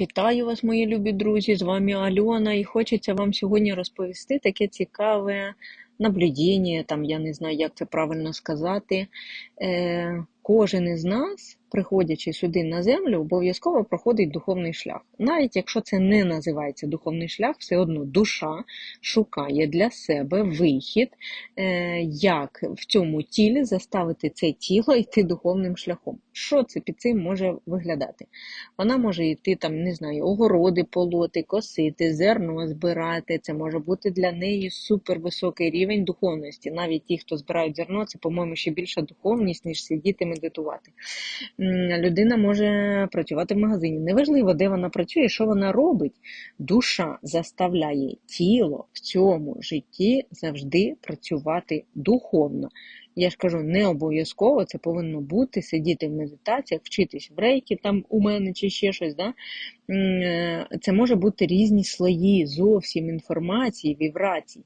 Вітаю вас, мої любі друзі! З вами Альона, і хочеться вам сьогодні розповісти таке цікаве наблюдення, там я не знаю, як це правильно сказати. Е, Кожен із нас, приходячи сюди на землю, обов'язково проходить духовний шлях. Навіть якщо це не називається духовний шлях, все одно душа шукає для себе вихід, е, як в цьому тілі заставити це тіло йти духовним шляхом. Що це під цим може виглядати? Вона може йти там, не знаю, огороди полоти, косити, зерно збирати. Це може бути для неї супервисокий рівень духовності. Навіть ті, хто збирають зерно, це, по-моєму, ще більша духовність, ніж сидіти медитувати. Людина може працювати в магазині. Неважливо, де вона працює, що вона робить. Душа заставляє тіло в цьому житті завжди працювати духовно. Я ж кажу, не обов'язково це повинно бути, сидіти в медитаціях, вчитись в рейки там у мене чи ще щось. Да? Е, це може бути різні слої зовсім інформації, вібрацій.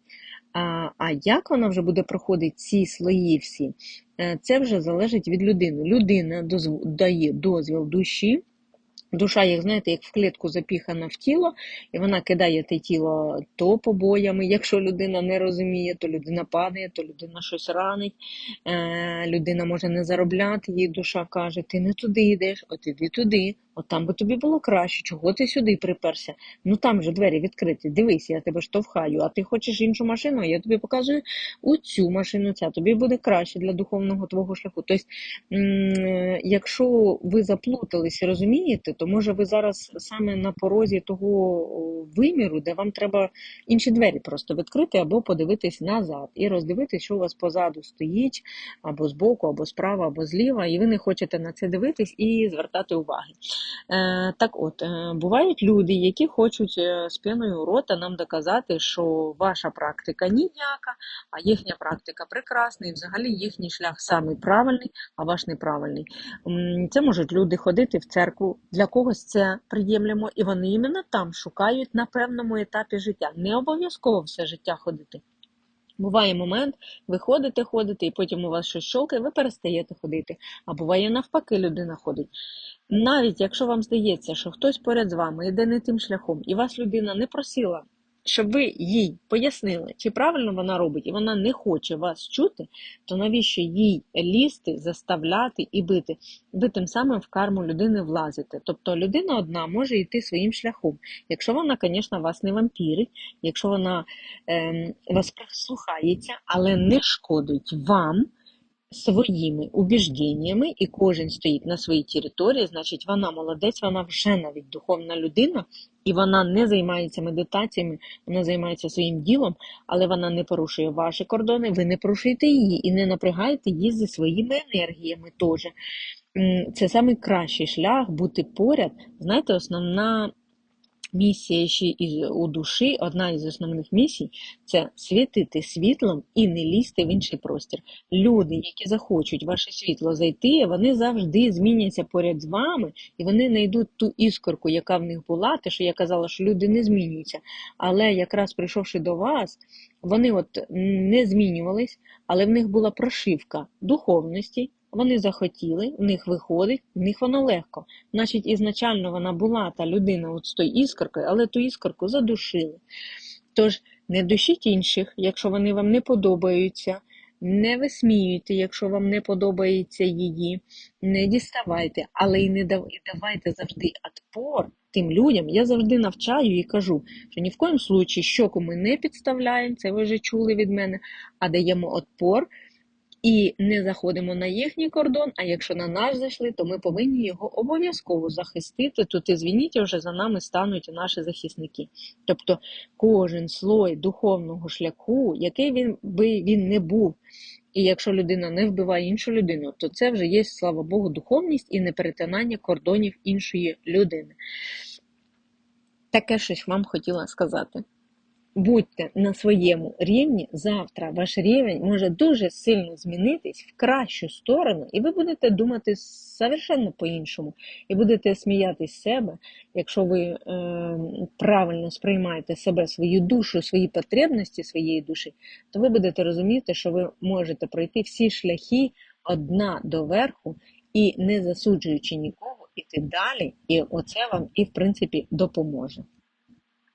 А як вона вже буде проходити ці слої всі, е, це вже залежить від людини. Людина дає дозвіл душі. Душа, як знаєте, як в клітку запіхана в тіло, і вона кидає те тіло то побоями. Якщо людина не розуміє, то людина падає, то людина щось ранить, е, людина може не заробляти, їй душа каже, ти не туди йдеш, от іди туди. От там би тобі було краще, чого ти сюди приперся? Ну там же двері відкриті. Дивись, я тебе штовхаю, а ти хочеш іншу машину, я тобі показую у цю машину, ця тобі буде краще для духовного твого шляху. Тобто, якщо ви заплутались розумієте, то може ви зараз саме на порозі того виміру, де вам треба інші двері просто відкрити, або подивитись назад і роздивитись, що у вас позаду стоїть, або збоку, або справа, або зліва, і ви не хочете на це дивитись і звертати уваги. Е, так от, е, бувають люди, які хочуть е, спиною рота нам доказати, що ваша практика ніяка, а їхня практика прекрасна, і взагалі їхній шлях самий правильний, а ваш неправильний. Це можуть люди ходити в церкву, для когось це приємлемо, і вони іменно там шукають на певному етапі життя. Не обов'язково все життя ходити. Буває момент, ви ходите, ходите, і потім у вас щось щолкає, ви перестаєте ходити. А буває навпаки, людина ходить. Навіть якщо вам здається, що хтось поряд з вами йде не тим шляхом, і вас людина не просила щоб ви їй пояснили, чи правильно вона робить, і вона не хоче вас чути, то навіщо їй лізти, заставляти і бити? Ви тим самим в карму людини влазите. Тобто людина одна може йти своїм шляхом. Якщо вона, звісно, вас не вампірить, якщо вона е, вас прислухається, але не шкодить вам своїми убіжденнями, і кожен стоїть на своїй території, значить, вона молодець, вона вже навіть духовна людина, і вона не займається медитаціями, вона займається своїм ділом, але вона не порушує ваші кордони, ви не порушуєте її і не напрягаєте її зі своїми енергіями теж. Це найкращий шлях бути поряд. Знаєте, основна Місія ще із у душі, одна із основних місій це світити світлом і не лізти в інший простір. Люди, які захочуть ваше світло зайти, вони завжди зміняться поряд з вами, і вони знайдуть ту іскорку, яка в них була. Те, що я казала, що люди не змінюються. Але якраз прийшовши до вас, вони от не змінювались, але в них була прошивка духовності. Вони захотіли, в них виходить, в них воно легко. Значить, ізначально вона була та людина от з тою іскоркою, але ту іскорку задушили. Тож, не душіть інших, якщо вони вам не подобаються, не висміюйте, якщо вам не подобається її, не діставайте, але і не давайте завжди отпор тим людям. Я завжди навчаю і кажу, що ні в коїм случаї щоку ми не підставляємо, це ви вже чули від мене, а даємо отпор і не заходимо на їхній кордон. А якщо на наш зайшли, то ми повинні його обов'язково захистити. Тут і звініть, вже за нами стануть наші захисники. Тобто кожен слой духовного шляху, який він би він не був. І якщо людина не вбиває іншу людину, то це вже є, слава Богу, духовність і неперетинання кордонів іншої людини. Таке щось вам хотіла сказати будьте на своєму рівні, завтра ваш рівень може дуже сильно змінитись в кращу сторону, і ви будете думати совершенно по-іншому. І будете сміятись себе, якщо ви е, правильно сприймаєте себе, свою душу, свої потребності своєї душі, то ви будете розуміти, що ви можете пройти всі шляхи одна до верху і не засуджуючи нікого іти далі, і оце вам і в принципі допоможе.